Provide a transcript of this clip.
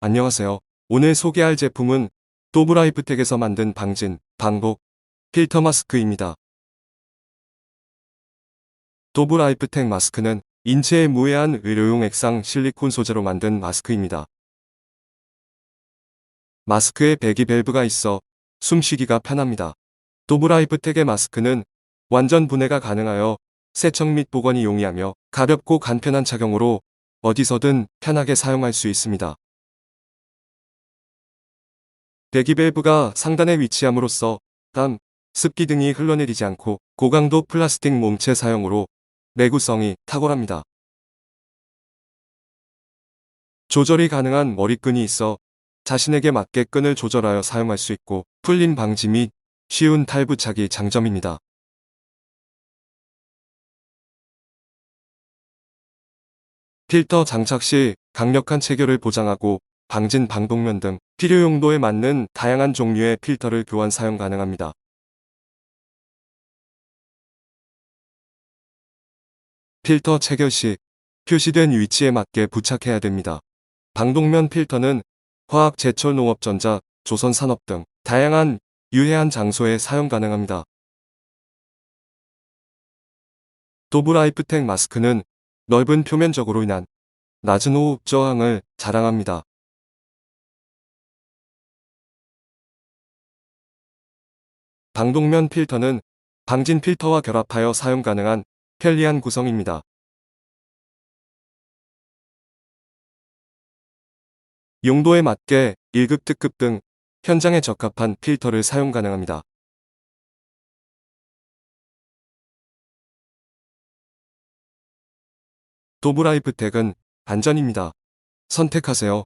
안녕하세요. 오늘 소개할 제품은 도브라이프텍에서 만든 방진, 방복, 필터 마스크입니다. 도브라이프텍 마스크는 인체에 무해한 의료용 액상 실리콘 소재로 만든 마스크입니다. 마스크에 배기 밸브가 있어 숨쉬기가 편합니다. 도브라이프텍의 마스크는 완전 분해가 가능하여 세척 및 보관이 용이하며 가볍고 간편한 착용으로 어디서든 편하게 사용할 수 있습니다. 배기밸브가 상단에 위치함으로써 땀, 습기 등이 흘러내리지 않고 고강도 플라스틱 몸체 사용으로 내구성이 탁월합니다. 조절이 가능한 머리끈이 있어 자신에게 맞게 끈을 조절하여 사용할 수 있고 풀림 방지 및 쉬운 탈부착이 장점입니다. 필터 장착 시 강력한 체결을 보장하고 방진 방독면 등 필요 용도에 맞는 다양한 종류의 필터를 교환 사용 가능합니다. 필터 체결 시 표시된 위치에 맞게 부착해야 됩니다. 방독면 필터는 화학 제철 농업전자, 조선산업 등 다양한 유해한 장소에 사용 가능합니다. 도브라이프텍 마스크는 넓은 표면적으로 인한 낮은 호흡 저항을 자랑합니다. 방독면 필터는 방진 필터와 결합하여 사용 가능한 편리한 구성입니다. 용도에 맞게 1급, 특급 등 현장에 적합한 필터를 사용 가능합니다. 도브라이프텍은 안전입니다. 선택하세요.